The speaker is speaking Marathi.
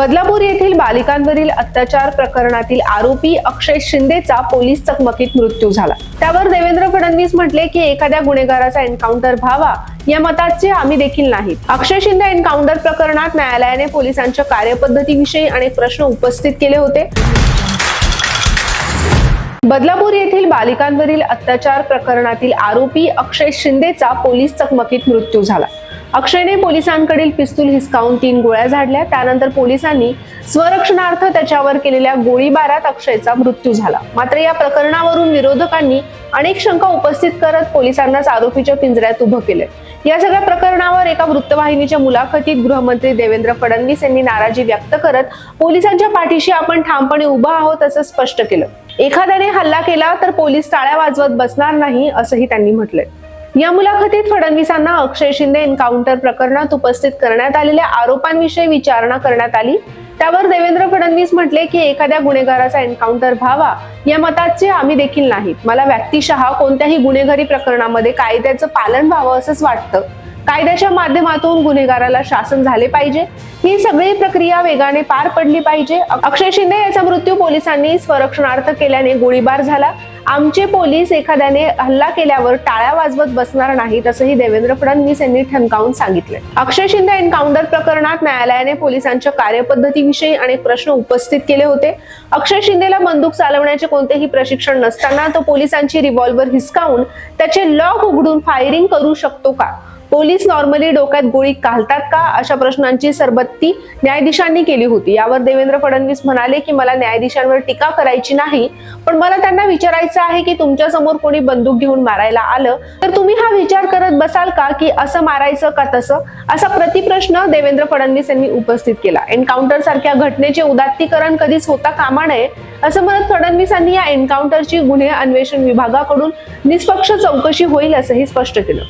बदलापूर येथील बालिकांवरील अत्याचार प्रकरणातील आरोपी अक्षय शिंदेचा पोलीस चकमकीत मृत्यू झाला. त्यावर देवेंद्र फडणवीस म्हटले की एखाद्या गुन्हेगाराचा एन्काउंटर व्हावा या मताचे आम्ही देखील नाहीत. अक्षय शिंदे एन्काउंटर प्रकरणात न्यायालयाने पोलिसांच्या कार्यपद्धतीविषयी अनेक प्रश्न उपस्थित केले होते. बदलापूर येथील बालिकांवरील अत्याचार प्रकरणातील आरोपी अक्षय शिंदेचा पोलीस चकमकीत मृत्यू झाला. अक्षयने पोलिसांकडील पिस्तूल हिसकावून तीन गोळ्या झाडल्या. त्यानंतर पोलिसांनी स्वरक्षणार्थ त्याच्यावर केलेल्या गोळीबारात अक्षयचा मृत्यू झाला. मात्र या प्रकरणावरून विरोधकांनी अनेक शंका उपस्थित करत पोलिसांनाच आरोपीच्या पिंजऱ्यात उभं केले या सगळ्या प्रकरणावर एका वृत्तवाहिनीच्या मुलाखतीत गृहमंत्री देवेंद्र फडणवीस यांनी नाराजी व्यक्त करत पोलिसांच्या पाठीशी आपण ठामपणे उभा आहोत असं स्पष्ट केलं. एखाद्याने हल्ला केला तर पोलीस टाळ्या वाजवत बसणार नाही असंही त्यांनी म्हटलंय. या मुलाखतीत फडणवीसांना अक्षय शिंदे एन्काउंटर प्रकरणात उपस्थित करण्यात आलेल्या आरोपांविषयी विचारणा करण्यात आली. त्यावर देवेंद्र फडणवीस म्हटले की एखाद्या गुन्हेगाराचा एन्काउंटर व्हावा या मताचे आम्ही देखील नाहीत. मला व्यक्तिशः कोणत्याही गुन्हेगारी प्रकरणामध्ये कायद्याचं पालन व्हावं असंच वाटतं. कायद्याच्या माध्यमातून गुन्हेगाराला शासन झाले पाहिजे. ही सगळी प्रक्रिया वेगाने पार पडली पाहिजे. अक्षय शिंदे याचा मृत्यू पोलिसांनी स्वरक्षणार्थ केल्याने गोळीबार झाला. आमचे पोलीस एखाद्याने हल्ला केल्यावर टाळ्या वाजवत बसणार नाहीत असंही देवेंद्र फडणवीस यांनी ठणकावून सांगितले अक्षय शिंदे एन्काउंटर प्रकरणात न्यायालयाने पोलिसांच्या कार्यपद्धतीविषयी अनेक प्रश्न उपस्थित केले होते. अक्षय शिंदेला बंदूक चालवण्याचे कोणतेही प्रशिक्षण नसताना तो पोलिसांची रिव्हॉल्वर हिसकावून त्याचे लॉक उघडून फायरिंग करू शकतो का? पोलीस नॉर्मली डोक्यात गोळी घालतात का अशा प्रश्नांची सरबत्ती न्यायाधीशांनी केली होती. यावर देवेंद्र फडणवीस म्हणाले की मला न्यायाधीशांवर टीका करायची नाही पण मला त्यांना विचारायचं आहे की तुमच्यासमोर कोणी बंदूक घेऊन मारायला आलं तर तुम्ही हा विचार करत बसाल का की असं मारायचं का तसं? असा प्रतिप्रश्न देवेंद्र फडणवीस यांनी उपस्थित केला. एन्काउंटर सारख्या घटनेचे उदात्तीकरण कधीच होता कामा नये असं म्हणत फडणवीसांनी या एन्काउंटरची गुन्हे अन्वेषण विभागाकडून निष्पक्ष चौकशी होईल असंही स्पष्ट केलं.